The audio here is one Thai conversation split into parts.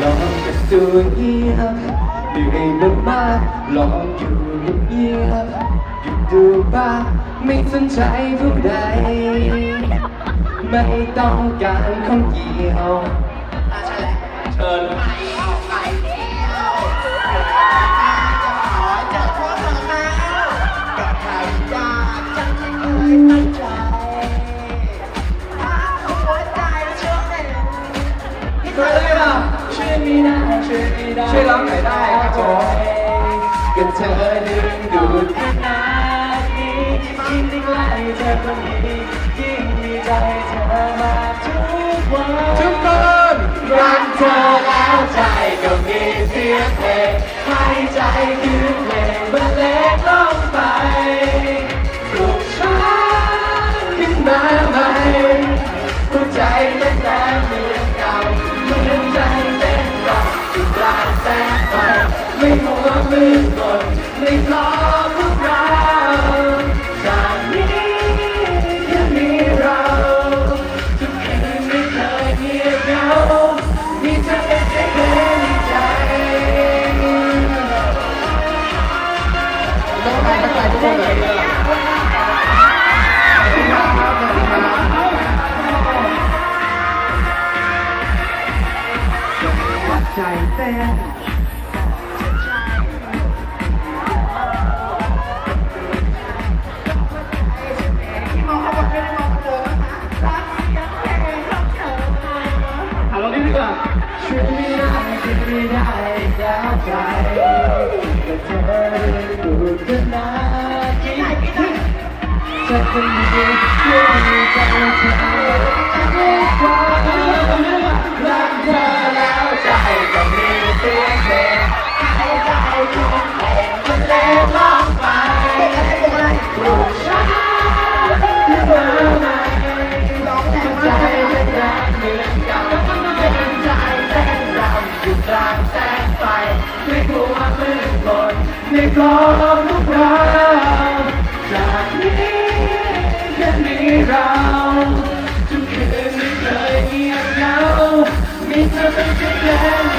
ลองจะสูญเงียบอยู่ให้มากๆลองอยู่เงียบอยู่ดูบ้าไม่สนใจผู้ใด ไม่ต้องการของเกี่ยวเชิญไปเที่ยาจะขอจากพวกเธอแล้วก็ทำยากจังเลยตั้ใจ ช่วยร้องหน่อยได้ครับผมกันเธอดึงดูดขนาดนี้ยิ่งได้ใกล้เธอคนนี้ยิ่งมีใจเธอมาทุกวันทุกคนรักเธอแล้วใจก็มีเสียงเพลง ใจเต้นถามเราดิดีกว่าช่วยไม่ได้ช่วยไม่ได้แล้วใจ จะเป็นดีช่วยใจเธอรักเธอแล้วใจก็มีเสียงเพลงใจทุกเพลงมันเล่นร้องไปปลุกฉันขึ้นมาใหม่ใจจะรักเหมือนก่าเป็นใจเต้นรำอยู่กลางแสงไฟไม่กลัวมืดมนไม่กลัวทุกเราจาก เราทุกคืนไม่เคยเงียบเหงามีเธอเป็นเสียงเพล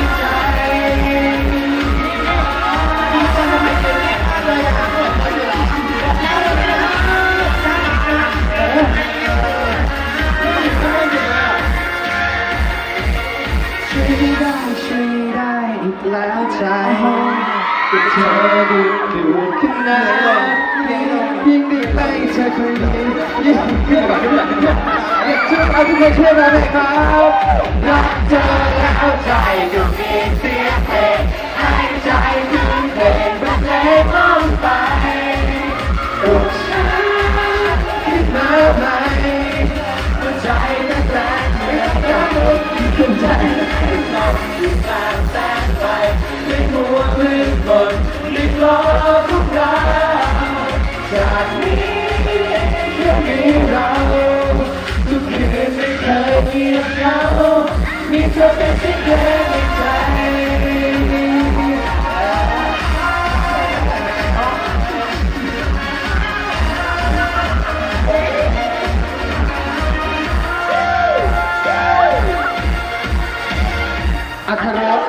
เธอดูดูขึ้นนายิ่งได้ใกล้เธอคนนี้ยิ่งขึ้นกว่าขึ้นกว่าขึ้นกว่าช่วยเอาทุกคนช่วยมาเลยครับรักเธอแล้วใจดูมีเสียง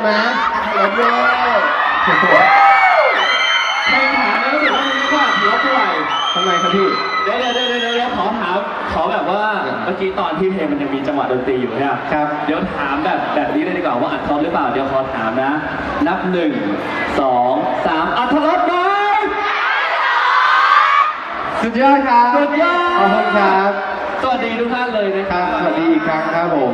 ธรสนะอัธรสเลยใครถามนะรู้สึกว่าวันนี้ก็อัธรสเท่าไหร่ทำไมครับพี่เดี๋ยวเดี๋ยวเดี๋ยวเดี๋ยวขอถามขอแบบว่าเมื่อกี้ตอนที่เพลงมันยังมีจังหวะดนตรีอยู่เนี่ยครับ เดี๋ยวถามแบบแบบนี้เลยดีกว่าว่าอัธรสหรือเปล่า เดี๋ยวขอถามนะ นับหนึ่งสองสามอัธรสไหมสุดยอดครับ สุดยอด ขอบคุณครับ สวัสดีทุกท่านเลยนะครับ สวัสดีอีกครั้งครับผม